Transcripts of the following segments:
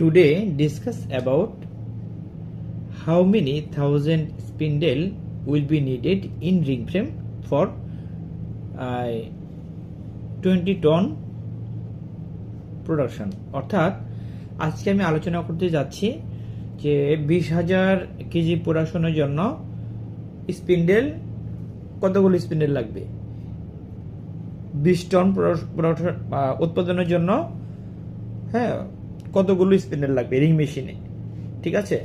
today discuss about how many thousand spindle will be needed in ring frame for uh, 20 ton production অর্থাৎ আজকে আমি আলোচনা করতে যাচ্ছি যে বিশ হাজার কেজি প্রোডাকশনের জন্য স্পিন্ডেল কতগুলো স্পিন্ডেল লাগবে? বিশ টন প্রোডাক- প্রোডাকশন উৎপাদনের জন্য হ্যাঁ কতগুলো স্পিন্ডেল লাগবে? রিং মেশিনে ঠিক আছে?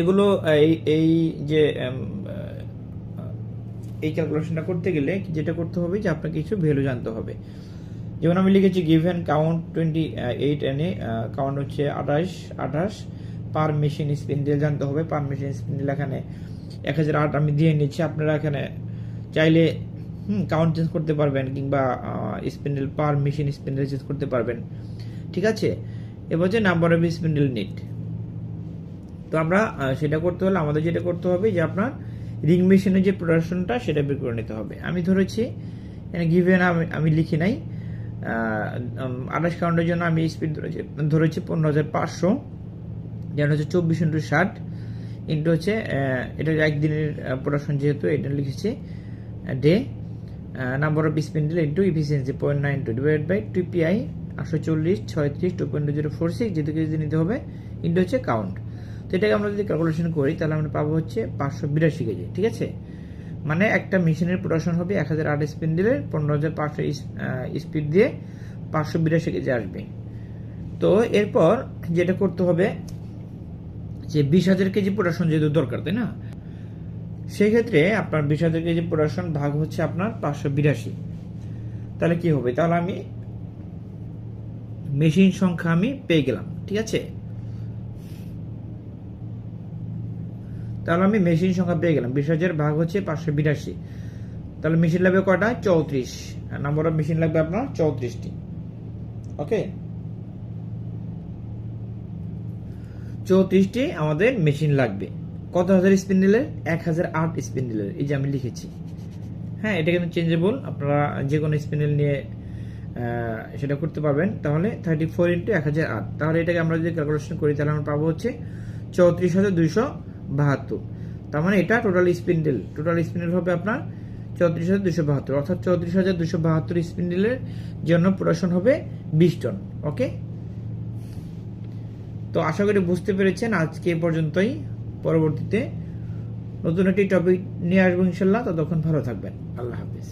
এগুলো এই এই যে এই ক্যালকুলেশনটা করতে গেলে যেটা করতে হবে যে আপনাকে কিছু ভ্যালু জানতে হবে। যেমন আমি লিখেছি গিভেন কাউন্ট টোয়েন্টি এইট এনে কাউন্ট হচ্ছে আঠাশ আঠাশ পার মেশিন স্পিন্ডেল জানতে হবে। পার মেশিন স্পিন্ডেল এখানে এক হাজার আট আমি দিয়ে নিচ্ছি। আপনারা এখানে চাইলে, হুম কাউন্ট চেঞ্জ করতে পারবেন কিংবা spindle per machine spindle change করতে পারবেন। ঠিক আছে? এবার হচ্ছে নাম্বার অফ স্পিন্ডেল নিট তো আমরা সেটা করতে হলে আমাদের যেটা করতে হবে যে আপনার রিং মেশিনের যে প্রোডাকশনটা সেটা বের করে নিতে হবে। আমি ধরেছি গিভেন আমি আমি লিখি নাই। আঠাশ কাউন্টের জন্য আমি স্পিড ধরেছি। ধরেছি পনেরো হাজার পাঁচশো। যেটা হচ্ছে চব্বিশ ইন্টু ষাট ইন্টু হচ্ছে এটা একদিনের প্রোডাকশন যেহেতু, এটা লিখেছি day number of spindle into efficiency point nine two divide by two pi আটশো চল্লিশ, ছয়ত্রিশ two point zero, four, six, যেহেতু কেজি নিতে হবে ইন্টু হচ্ছে কাউন্ট। তো এটাকে আমরা যদি ক্যালকুলেশন করি, তাহলে আমরা পাবো হচ্ছে পাঁচশো বিরাশি কেজি, ঠিক আছে? মানে একটা মেশিনের প্রোডাকশন হবে এক হাজার আট স্পিন্ডেলের পনেরো হাজার পাঁচশো স্পিড দিয়ে পাঁচশো বিরাশি কেজি আসবে। তো এরপর যেটা করতে হবে, যে বিশ হাজার কেজি প্রোডাকশন যেহেতু দরকার, তাই না? সেই ক্ষেত্রে আপনার বিশ হাজার কেজি প্রোডাকশন ভাগ হচ্ছে আপনার পাঁচশো বিরাশি। তাহলে কি হবে? তাহলে আমি মেশিন সংখ্যা আমি পেয়ে গেলাম, ঠিক আছে? তাহলে আমি মেশিন সংখ্যা পেয়ে গেলাম, বিশ হাজার ভাগ হচ্ছে পাঁচশো বিরাশি। তাহলে মেশিন লাগবে কটা? চৌত্রিশ। নাম্বার অফ মেশিন লাগবে আপনার চৌত্রিশটি। ওকে চৌত্রিশটি আমাদের মেশিন লাগবে। কত হাজার স্পিন্ডেলের এক হাজার আট স্পিন্ডেলের এই যে আমি লিখেছি। হ্যাঁ এটা কিন্তু চেঞ্জেবল আপনারা যে কোনো স্পিন্ডেল নিয়ে সেটা করতে পারবেন। তাহলে থার্টি ফোর ইন্টু এক হাজার আট তাহলে এটাকে আমরা যদি ক্যালকুলেশন করি, তাহলে আমরা পাবো হচ্ছে চৌত্রিশ হাজার দুইশো বাহাত্তর। তার মানে এটা টোটাল স্পিন্ডেল টোটাল স্পিন্ডেল হবে আপনার চৌত্রিশ হাজার দুশো বাহাত্তর। অর্থাৎ চৌত্রিশ হাজার দুশো বাহাত্তর স্পিন্ডেলের জন্য প্রোডাকশন হবে বিশ টন ওকে? তো আশা করি বুঝতে পেরেছেন। আজকে এ পর্যন্তই। পরবর্তীতে নতুন একটি টপিক নিয়ে আসব ইনশাল্লাহ। ততক্ষণ ভালো থাকবেন। আল্লাহ হাফিজ।